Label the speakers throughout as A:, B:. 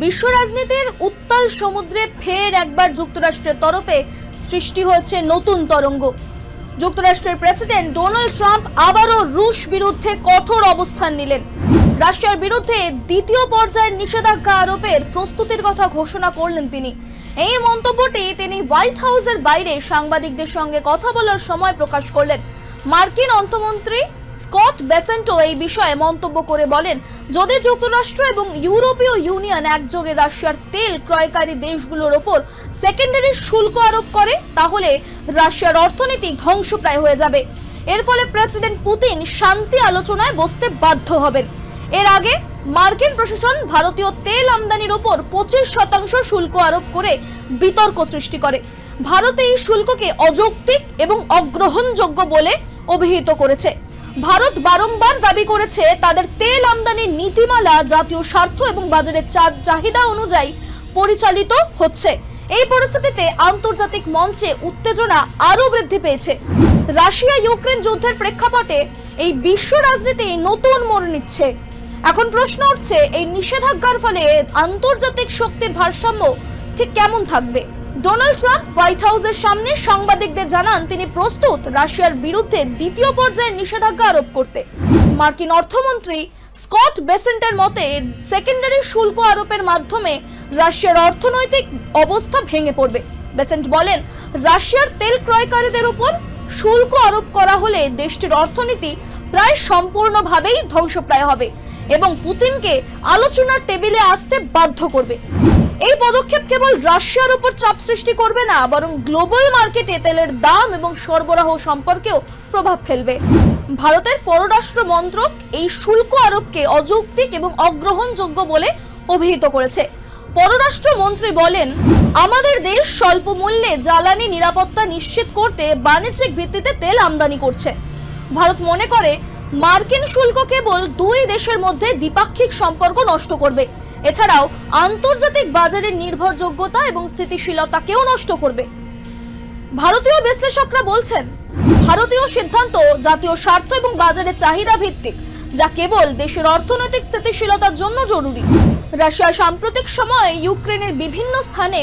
A: বিশ্ব রাজনীতির উত্তাল সমুদ্রে ফের একবার যুক্তরাষ্ট্রের তরফে সৃষ্টি হয়েছে নতুন তরঙ্গ। যুক্তরাষ্ট্রের প্রেসিডেন্ট ডোনাল্ড ট্রাম্প আবারও রুশ বিরুদ্ধে কঠোর অবস্থান নিলেন। রাশিয়ার বিরুদ্ধে দ্বিতীয় পর্যায়ের নিষেধাজ্ঞা আরোপের প্রস্তুতির কথা ঘোষণা করলেন তিনি। এই মন্তব্যটি তিনি হোয়াইট হাউসের বাইরে সাংবাদিকদের সঙ্গে কথা বলার সময় প্রকাশ করলেন। মার্কিন অর্থমন্ত্রী স্কট বেসেন্টো এই বিষয়ে মন্তব্য করে বলেন, যদি যুক্তরাষ্ট্র এবং ইউরোপীয় ইউনিয়ন একযোগে রাশিয়ার তেল ক্রয়কারী দেশগুলোর ওপর সেকেন্ডারি শুল্ক আরোপ করে, তাহলে রাশিয়ার অর্থনীতি ধ্বংসপ্রায় হয়ে যাবে। এর ফলে প্রেসিডেন্ট পুতিন শান্তি আলোচনায় বসতে বাধ্য হবেন। এর আগে মার্কিন প্রশাসন ভারতীয় তেল আমদানির ওপর পঁচিশ শতাংশ শুল্ক আরোপ করে বিতর্ক সৃষ্টি করে। ভারত এই শুল্ককে অযৌক্তিক এবং অগ্রহণযোগ্য বলে অভিহিত করেছে। ভারত বারংবার দাবি করেছে তাদের তেল আমদানির নীতিমালা, জাতীয় স্বার্থ এবং বাজারের চা- চাহিদা অনুযায়ী পরিচালিত হচ্ছে। এই পরিস্থিতিতে আন্তর্জাতিক মঞ্চে উত্তেজনা আরও বৃদ্ধি পেয়েছে। রাশিয়া ইউক্রেন যুদ্ধের প্রেক্ষাপটে এই বিশ্ব রাজনীতি নতুন মোড় নিচ্ছে। এখন প্রশ্ন উঠছে, এই নিষেধাজ্ঞার ফলে আন্তর্জাতিক শক্তির ভারসাম্য ঠিক কেমন থাকবে? ডোনাল্ড ট্রাম্প হোয়াইট হাউসের সামনে সাংবাদিকদের জানান তিনি প্রস্তুত রাশিয়ার বিরুদ্ধে দ্বিতীয় পর্যায়ে নিষেধাজ্ঞা আরোপ করতে। মার্কিন অর্থমন্ত্রী স্কট বেসেন্টের মতে সেকেন্ডারি শুল্ক আরোপের মাধ্যমে রাশিয়ার অর্থনৈতিক অবস্থা ভেঙে পড়বে। বেসেন্ট বলেন, রাশিয়ার তেল ক্রয়কারীদের উপর শুল্ক আরোপ করা হলে দেশটির অর্থনীতি প্রায় সম্পূর্ণভাবেই ধ্বংসপ্রায় হবে এবং পুতিনকে আলোচনার টেবিলে আসতে বাধ্য করবে। এই পদক্ষেপ কেবল রাশিয়ার উপর চাপ সৃষ্টি করবে না, বরং গ্লোবাল মার্কেটে তেলের দাম এবং সরবরাহ সম্পর্কেও প্রভাব ফেলবে। ভারতের পররাষ্ট্র মন্ত্রক এই শুল্ক আরোপকে অযৌক্তিক এবং অগ্রহণযোগ্য বলে অভিহিত করেছে। পররাষ্ট্র মন্ত্রী বলেন, আমাদের দেশ স্বল্প মূল্যে জ্বালানি নিরাপত্তা নিশ্চিত করতে বাণিজ্যিক ভিত্তিতে তেল আমদানি করছে। ভারত মনে করে মার্কিন শুল্ক কেবল দুই দেশের মধ্যে দ্বিপাক্ষিক সম্পর্ক নষ্ট করবে। এছাড়াও আন্তর্জাতিক বাজারের নির্ভরযোগ্যতা এবং স্থিতিশীলতাকেও নষ্ট করবে। ভারতীয় বিশ্লেষকরা বলছেন, ভারতীয় সিদ্ধান্ত জাতীয় স্বার্থ এবং বাজারের চাহিদা ভিত্তিক, যা কেবল দেশের অর্থনৈতিক স্থিতিশীলতার জন্য জরুরি। রাশিয়া সাম্প্রতিক সময়ে ইউক্রেনের বিভিন্ন স্থানে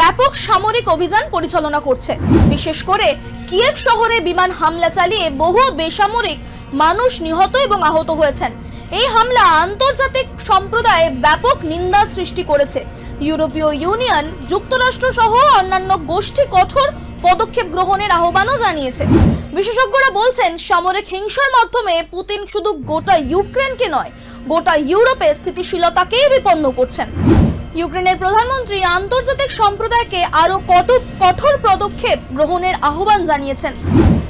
A: ব্যাপক সামরিক অভিযান পরিচালনা করছে। বিশেষ করে কিয়েভ শহরে বিমান হামলা চালিয়ে বহু বেসামরিক মানুষ নিহত এবং আহত হয়েছেন। এই হামলা আন্তর্জাতিক সম্প্রদায়ে ব্যাপক নিন্দা সৃষ্টি করেছে। ইউরোপীয় ইউনিয়ন, যুক্তরাষ্ট্র সহ অন্যান্য গোষ্ঠী কঠোর পদক্ষেপ গ্রহণের আহ্বানও জানিয়েছে। বিশেষজ্ঞরা বলছেন, সামরিক হিংসার মাধ্যমে পুতিন শুধু গোটা ইউক্রেনকে নয়, গোটা ইউরোপে স্থিতিশীলতাকেই বিপন্ন করছেন। ইউক্রেনের প্রধানমন্ত্রী আন্তর্জাতিক সম্প্রদায়কে আরও কঠোর কঠোর পদক্ষেপ গ্রহণের আহ্বান জানিয়েছেন।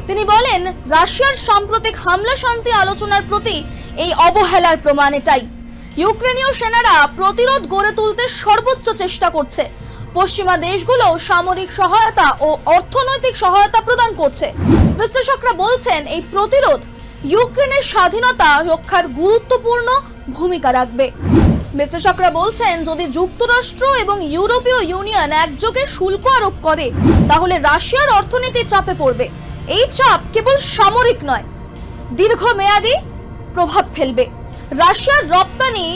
A: তিনি বলেন, রাশিয়ার সাম্প্রতিক হামলা শান্তি আলোচনার প্রতি এই অবহেলার প্রমাণ এটাই। ইউক্রেনীয় সেনারা প্রতিরোধ গড়ে তুলতে সর্বোচ্চ চেষ্টা করছে। পশ্চিমা দেশগুলো সামরিক সহায়তা ও অর্থনৈতিক সহায়তা প্রদান করছে। বিশ্লেষকরা বলছেন, এই প্রতিরোধ ইউক্রেনের স্বাধীনতা রক্ষার গুরুত্বপূর্ণ ভূমিকা রাখবে। বিশ্লেষকরা বলছেন, যদি যুক্তরাষ্ট্র এবং ইউরোপীয় ইউনিয়ন একযোগে শুল্ক আরোপ করে, তাহলে রাশিয়ার অর্থনীতি চাপে পড়বে। এই চাপ কেবল সামরিক নয়, দীর্ঘমেয়াদী প্রভাব ফেলবে। রাশিয়ার রপ্তানি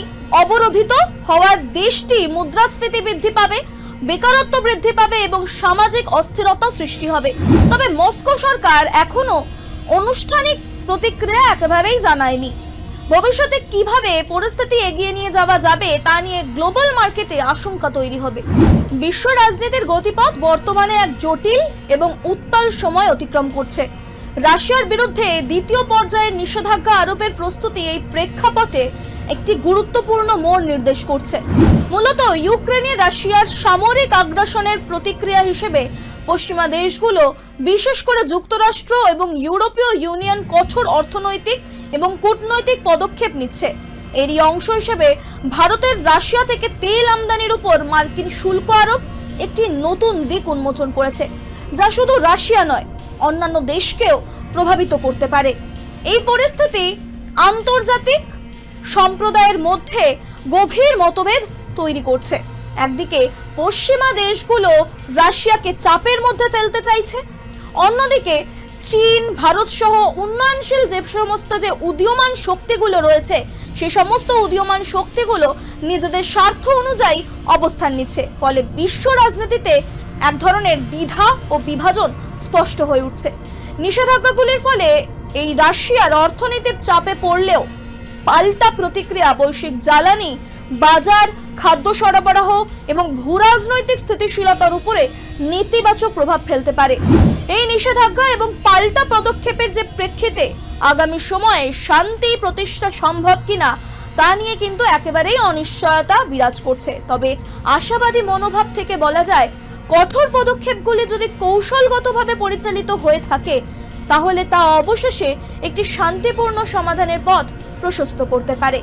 A: অবরোধিত হওয়ার দেশটি মুদ্রাস্ফীতি বৃদ্ধি পাবে, বেকারত্ব বৃদ্ধি পাবে এবং সামাজিক অস্থিরতা সৃষ্টি হবে। তবে মস্কো সরকার এখনও অনুষ্ঠানিক প্রতিক্রিয়া একেবারেই জানায়নি। ভবিষ্যতে কীভাবে পরিস্থিতি এগিয়ে নিয়ে যাওয়া যাবে তা নিয়ে গ্লোবাল মার্কেটে আশঙ্কা তৈরি হবে। বিশ্ব রাজনীতির গতিপথ বর্তমানে এক জটিল এবং উত্তাল সময় অতিক্রম করছে। রাশিয়ার বিরুদ্ধে দ্বিতীয় পর্যায়ের নিষেধাজ্ঞা আরোপের প্রস্তুতি এই প্রেক্ষাপটে একটি গুরুত্বপূর্ণ মোড় নির্দেশ করছে। মূলত ইউক্রেনে রাশিয়ার সামরিক আগ্রাসনের প্রতিক্রিয়া হিসেবে পশ্চিমা দেশগুলো, বিশেষ করে যুক্তরাষ্ট্র এবং ইউরোপীয় ইউনিয়ন কঠোর অর্থনৈতিক এবং কূটনৈতিক পদক্ষেপ নিচ্ছে। এরই অংশ হিসেবে ভারতের রাশিয়া থেকে তেল আমদানির উপর মার্কিন শুল্ক আরোপ একটি নতুন দিক উন্মোচন করেছে, যা শুধু রাশিয়া নয়, অন্যান্য দেশকেও প্রভাবিত করতে পারে। এই পরিস্থিতি আন্তর্জাতিক সম্প্রদায়ের মধ্যে গভীর মতভেদ তৈরি করছে। একদিকে পশ্চিমা দেশগুলো রাশিয়াকে চাপের মধ্যে ফেলতে চাইছে, অন্যদিকে চীন, ভারত সহ উন্নয়নশীল যে সমস্ত যে উদীয়মান শক্তিগুলো রয়েছে, সে সমস্ত উদীয়মান শক্তিগুলো নিজেদের স্বার্থ অনুযায়ী অবস্থান নিচ্ছে। ফলে বিশ্ব রাজনীতিতে এক ধরনের দ্বিধা ও বিভাজন স্পষ্ট হয়ে উঠছে। নিষেধাজ্ঞাগুলির ফলে এই রাশিয়ার অর্থনীতির চাপে পড়লেও পাল্টা প্রতিক্রিয়া, বৈশ্বিক জ্বালানি, বাজার, খাদ্য সরবরাহ এবং ভূরাজনৈতিক স্থিতিশীলতার উপরে নেতিবাচক প্রভাব ফেলতে পারে। এই নিষেধাজ্ঞা এবং পাল্টা পদক্ষেপের যে প্রেক্ষিতে আগামী সময়ে শান্তি প্রতিষ্ঠা সম্ভব কিনা, তা নিয়ে কিন্তু একেবারেই অনিশ্চয়তা বিরাজ করছে। তবে আশাবাদী মনোভাব থেকে বলা যায়, কঠোর পদক্ষেপগুলি যদি কৌশলগতভাবে পরিচালিত হয়ে থাকে, তাহলে তা অবশেষে একটি শান্তিপূর্ণ সমাধানের পথ প্রশস্ত করতে পারে।